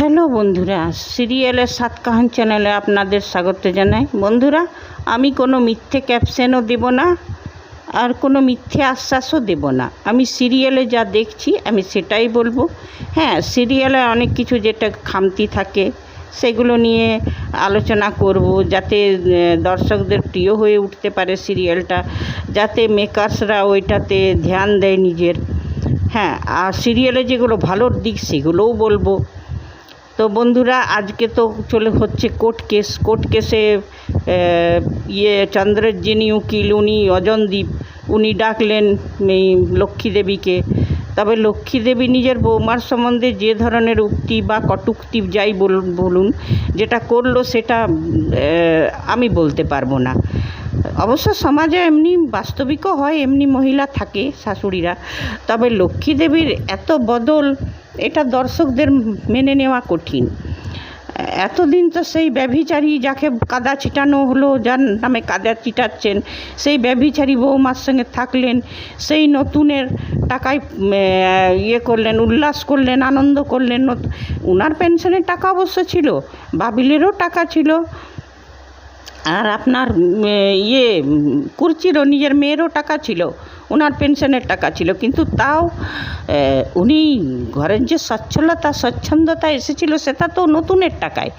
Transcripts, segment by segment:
Hello বন্ধুরা, সিরিয়ালের সাত কাহান চ্যানেলে আপনাদের স্বাগত জানাই। বন্ধুরা, আমি কোনো মিথ্যে ক্যাপশনও দেব না, আর কোনো মিথ্যে আশ্বাসও দেব না। আমি সিরিয়ালে যা দেখছি, আমি সেটাই বলব। হ্যাঁ সিরিয়ালে অনেক কিছু যেটা খামতি থাকে, সেগুলো নিয়ে আলোচনা করব, যাতে দর্শকদের প্রিয় হয়ে উঠতে পারে সিরিয়ালটা, যাতে মেকার্সরা ওইটাতে ধ্যান দেয় নিজের। হ্যাঁ আর সিরিয়ালে যেগুলো ভালোর দিক, সেগুলোও বলব। তো বন্ধুরা, আজকে তো চলে হচ্ছে কোর্ট কেস। কোর্ট কেসে ইয়ে চন্দ্রের যিনি উকিল, উনি অজনদীপ, উনি ডাকলেন এই লক্ষ্মী দেবীকে। তবে লক্ষ্মী দেবী নিজের বৌমার সম্বন্ধে যে ধরনের উক্তি বা কটুক্তি যাই বলুন, যেটা করল সেটা আমি বলতে পারব না। অবশ্য সমাজে এমনি বাস্তবিকও হয়, এমনি মহিলা থাকে, শাশুড়িরা। তবে লক্ষ্মী দেবীর এত বদল এটা দর্শকদের মেনে নেওয়া কঠিন। এতদিন তো সেই ব্যভিচারী যাকে কাদা ছিটানো হলো, যার নামে কাদা ছিটাচ্ছেন, সেই ব্যভিচারী বৌমার সঙ্গে থাকলেন, সেই নতুনের টাকায় ইয়ে করলেন, উল্লাস করলেন, আনন্দ করলেন উনার পেনশনের টাকা অবশ্য ছিল, বাবিলেরও টাকা ছিল। আর আপনার ইয়ে কুর্চিরও, নিজের মেয়েরও টাকা ছিল। ওনার পেনশনের টাকা ছিল। কিন্তু তাও উনি ঘরের যে স্বচ্ছলতা, স্বচ্ছন্দতা এসেছিল, সেটা তো নতুনের টাকায়।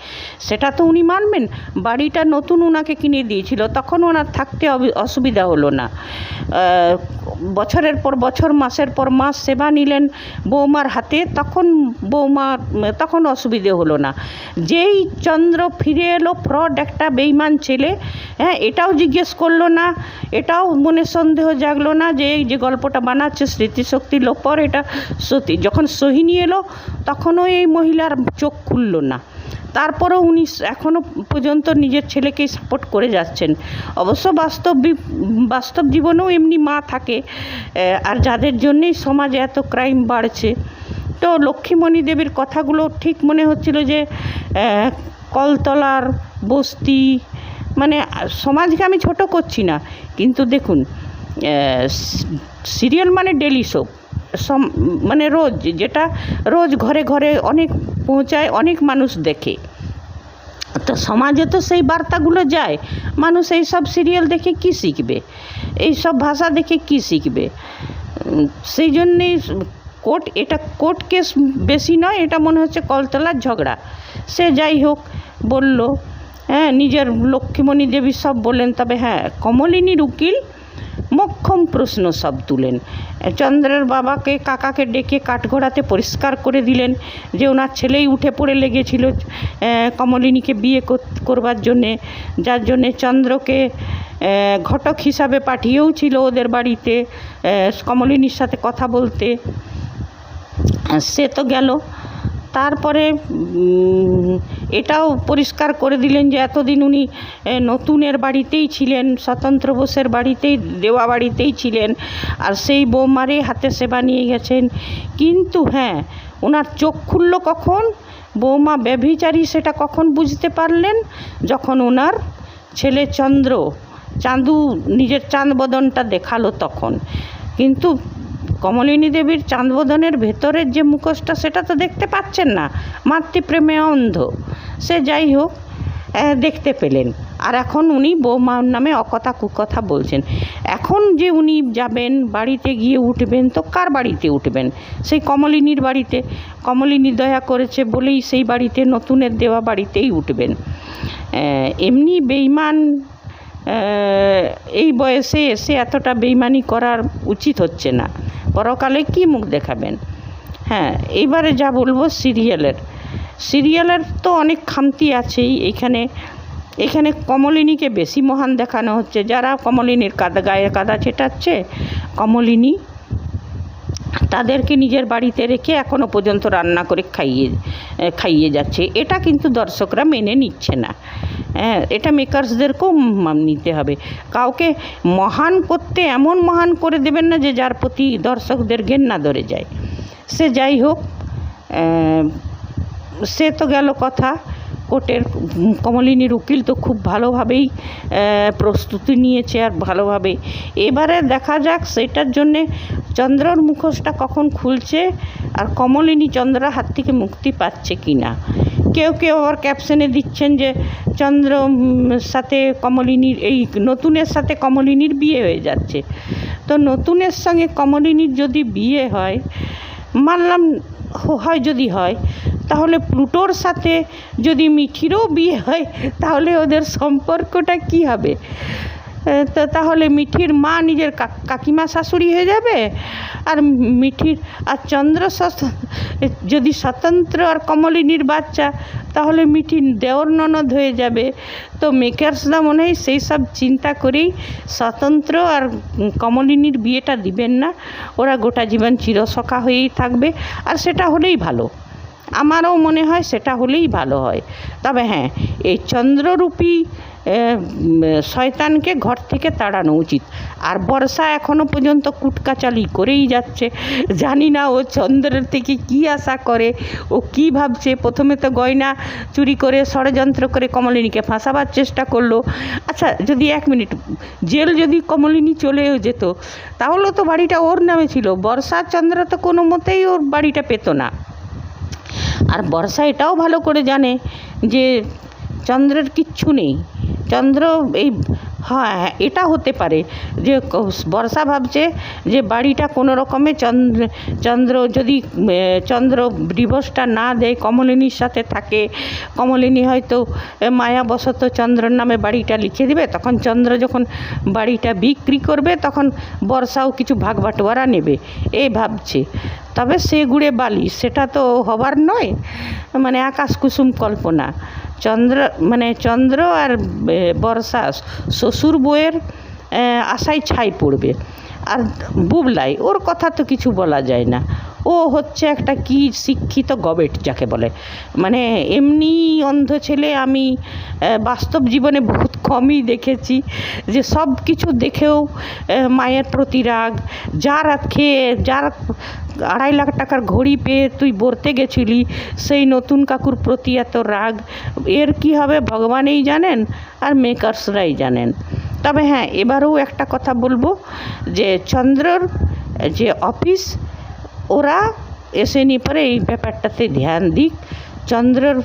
সেটা তো উনি মানবেন। বাড়িটা নতুন ওনাকে কিনে দিয়েছিল। তখন ওনার থাকতে অসুবিধা হলো না। বছরের পর বছর, মাসের পর মাস সেবা নিলেন বৌমার হাতে। তখন বৌমার তখন অসুবিধে হলো না। যেই চন্দ্র ফিরে এলো, ফ্রড একটা বেইমান ছেলে হ্যাঁ এটাও জিজ্ঞেস করল না। এটাও মনে সন্দেহ জাগলো না যে এই যে গল্পটা বানাচ্ছে স্মৃতিশক্তি লোপর এটা সত্যি যখন সোহিনী এলো, তখনও এই মহিলার চোখ খুললো না। তারপরেও উনি এখনও পর্যন্ত নিজের ছেলেকেই সাপোর্ট করে যাচ্ছেন। অবশ্য বাস্তব বাস্তব জীবনেও এমনি মা থাকে আর যাদের জন্যেই সমাজে এত ক্রাইম বাড়ছে। তো লক্ষ্মীমণি দেবীর কথাগুলো ঠিক মনে হচ্ছিল যে কলতলার বস্তি মানে সমাজকে আমি ছোট করছি না। কিন্তু দেখুন সিরিয়াল মানে ডেলি শো। সম মানে রোজ, যেটা রোজ ঘরে ঘরে অনেক পৌঁছায়, অনেক মানুষ দেখে। তো সমাজে তো সেই বার্তাগুলো যায়, মানুষ এই সব সিরিয়াল দেখে কি শিখবে? এই সব ভাষা দেখে কি শিখবে? সেই জন্যেই কোর্ট, এটা কোর্ট কেস বেশি নয়, এটা মনে হচ্ছে কলতলার ঝগড়া। সে যাই হোক, বলল হ্যাঁ নিজের লক্ষ্মীমণি দেবী সব বললেন, তবে হ্যাঁ কমলিনীর উকিল মক্ষম প্রশ্ন সব তুলেন। চন্দ্রের বাবাকে, কাকাকে ডেকে কাঠগড়াতে পরিষ্কার করে দিলেন যে ওনার ছেলেই উঠে পড়ে লেগেছিল কমলিনীকে বিয়ে করবার জন্যে। যার জন্যে চন্দ্রকে ঘটক হিসাবে পাঠিয়েও ছিল ওদের বাড়িতে কমলিনীর সাথে কথা বলতে। সে তো গেল। তারপরে এটাও পরিষ্কার করে দিলেন যে এতদিন উনি নতুনের বাড়িতেই ছিলেন, স্বতন্ত্র বোসের বাড়িতেই, দেওয়া বাড়িতেই ছিলেন। আর সেই বৌমারে হাতে সেবা নিয়ে গেছেন। কিন্তু হ্যাঁ ওনার চোখ খুলল কখন? বৌমা ব্যভিচারী সেটা কখন বুঝতে পারলেন? যখন ওনার ছেলে চন্দ্র, চাঁদু নিজের চাঁদ বদনটা দেখাল তখন। কিন্তু কমলিনী দেবীর চাঁদবদনের ভেতরের যে মুখোশটা, সেটা তো দেখতে পাচ্ছেন না। মাতৃপ্রেমে অন্ধ। সে যাই হোক দেখতে পেলেন। আর এখন উনি বৌমার নামে অকথা কুকথা বলছেন। এখন যে উনি যাবেন, বাড়িতে গিয়ে উঠবেন, তো কার বাড়িতে উঠবেন? সেই কমলিনীর বাড়িতে। কমলিনী দয়া করেছে বলেই সেই বাড়িতে নতুনের দেওয়া বাড়িতেই উঠবেন। এমনি বেইমান এই বয়সে এসে এতটা বেইমানি করার উচিত হচ্ছে না। পরকালে কি মুখ দেখাবেন? হ্যাঁ এইবারে যা বলব সিরিয়ালের। সিরিয়ালের তো অনেক খামতি আছেই। এখানে এখানে কমলিনীকে বেশি মহান দেখানো হচ্ছে। যারা কমলিনীর কাদা গায়ে কাদা ছেটাচ্ছে, কমলিনী তাদেরকে নিজের বাড়িতে রেখে এখনও পর্যন্ত রান্না করে খাইয়ে খাইয়ে যাচ্ছে। এটা কিন্তু দর্শকরা মেনে নিচ্ছে না। হ্যাঁ এটা মেকার্সদেরকেও নিতে হবে। কাউকে মহান করতে এমন মহান করে দেবেন না যে যার প্রতি দর্শকদের ঘেন্না ধরে যায়। সে যাই হোক সে তো গেল কথা। কোর্টের কমলিনীর উকিল তো খুব ভালোভাবেই প্রস্তুতি নিয়েছে আর ভালোভাবে। এবারে দেখা যাক, সেটার জন্যে চন্দ্রর মুখোশটা কখন খুলছে আর কমলিনী চন্দ্রার হাত থেকে মুক্তি পাচ্ছে কি না কেউ কেউ আবার ক্যাপশনে দিচ্ছেন যে চন্দ্র সাথে কমলিনীর, এই নতুনের সাথে কমলিনীর বিয়ে হয়ে যাচ্ছে। তো নতুনের সঙ্গে কমলিনীর যদি বিয়ে হয়, মানলাম হয় যদি হয়, তাহলে প্লুটোর সাথে যদি মিঠিরও বিয়ে হয়, তাহলে ওদের সম্পর্কটা কি হবে? তো তাহলে মিঠির মা নিজের কাকিমা শাশুড়ি হয়ে যাবে? আর মিঠির, আর চন্দ্র যদি স্বতন্ত্র আর কমলিনীর বাচ্চা, তাহলে মিঠির দেওর ননদ হয়ে যাবে। তো মেকার্সরা মনে হয় সেই সব চিন্তা করেই স্বতন্ত্র আর কমলিনীর বিয়েটা দিবেন না। ওরা গোটা জীবন চিরসখা হয়েই থাকবে। আর সেটা হলেই ভালো। আমারও মনে হয় সেটা হলেই ভালো হয়। তবে হ্যাঁ এই চন্দ্ররূপী শয়তানকে ঘর থেকে তাড়ানো উচিত। আর বর্ষা এখনও পর্যন্ত কুটকাচালি করেই যাচ্ছে। জানি না ও চন্দ্রের থেকে কি আশা করে, ও কি ভাবছে। প্রথমে তো গয়না চুরি করে, ষড়যন্ত্র করে কমলিনীকে ফাঁসাবার চেষ্টা করল। আচ্ছা যদি এক মিনিট, জেল যদি কমলিনী চলেও যেত, তাহলে তো বাড়িটা ওর নামে ছিল। বর্ষা চন্দ্র তো কোনো মতেই ওর বাড়িটা পেত না। আর বর্ষা এটাও ভালো করে জানে যে চন্দ্রের কিচ্ছু নেই। চন্দ্র এই হ্যাঁ হ্যাঁ, এটা হতে পারে। যে বর্ষা ভাবছে যে বাড়িটা কোনো রকমে চন্দ্র চন্দ্র যদি চন্দ্র ডিভোর্সটা না দেয় কমলিনীর সাথে থাকে কমলিনী হয়তো মায়াবশত চন্দ্রর নামে বাড়িটা লিখে দিবে তখন চন্দ্র যখন বাড়িটা বিক্রি করবে তখন বর্ষাও কিছু ভাগ বাটোয়ারা নেবে এই ভাবছে। তবে সে গুড়ে বালি সেটা তো হবার নয় মানে আকাশ কুসুম কল্পনা। চন্দ্র মানে চন্দ্র আর বর্ষা, শ্বশুর বউয়ের আশায় ছাই পড়বে। আর বুবলাই, ওর কথা তো কিছু বলা যায় না। ও হচ্ছে একটা কি শিক্ষিত গবেট যাকে বলে। মানে এমনি অন্ধ ছেলে আমি বাস্তব জীবনে বহুত কমই দেখেছি যে সব কিছু দেখেও মায়ের প্রতি রাগ, যার খেয়ে যার আড়াই লাখ টাকার ঘড়ি পেয়ে তুই বলতে গেছিলি, সেই নতুন কাকুর প্রতি এত রাগ, এর কি হবে ভগবানই জানেন আর মেকার্সরাই জানেন। তবে হ্যাঁ এবারেও একটা কথা বলব যে চন্দ্রর যে অফিস ওরা এসে নি পরে এই ব্যাপারটাতে ধ্যান দিক। চন্দ্রর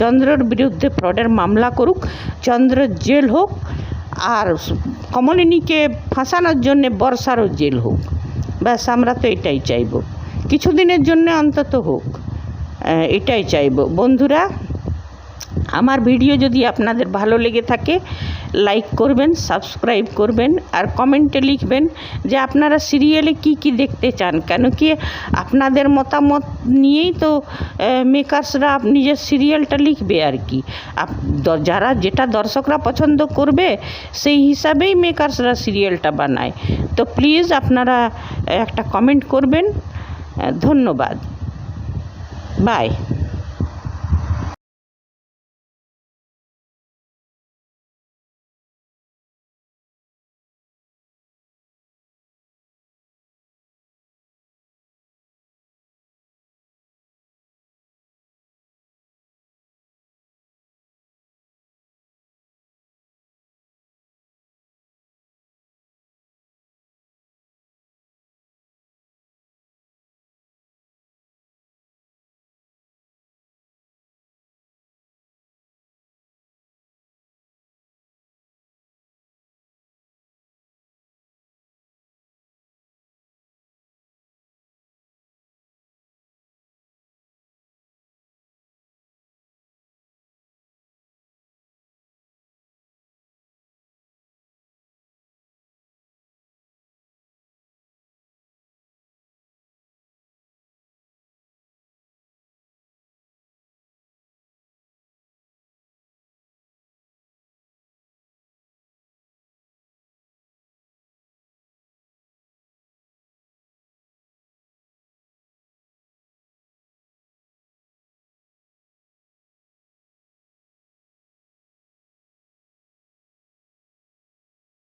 চন্দ্রর বিরুদ্ধে ফ্রডের মামলা করুক, চন্দ্র জেল হোক, আর কমলিনীকে ফাঁসানোর জন্যে বর্ষারও জেল হোক। ব্যাস, আমরা তো এটাই চাইব। কিছুদিনের জন্য অন্তত হোক এটাই চাইব। বন্ধুরা আমার ভিডিও যদি আপনাদের ভালো লেগে থাকে লাইক করবেন সাবস্ক্রাইব করবেন, আর কমেন্টে লিখবেন যে আপনারা সিরিয়ালে কি কি দেখতে চান। কেন কি আপনাদের মতামত নিয়েই তো মেকার্সরা নিজের সিরিয়ালটা লিখবে আর কি। যারা যেটা দর্শকরা পছন্দ করবে, সেই হিসাবেই মেকার্সরা সিরিয়ালটা বানায়। তো প্লিজ আপনারা একটা কমেন্ট করবেন। ধন্যবাদ। বাই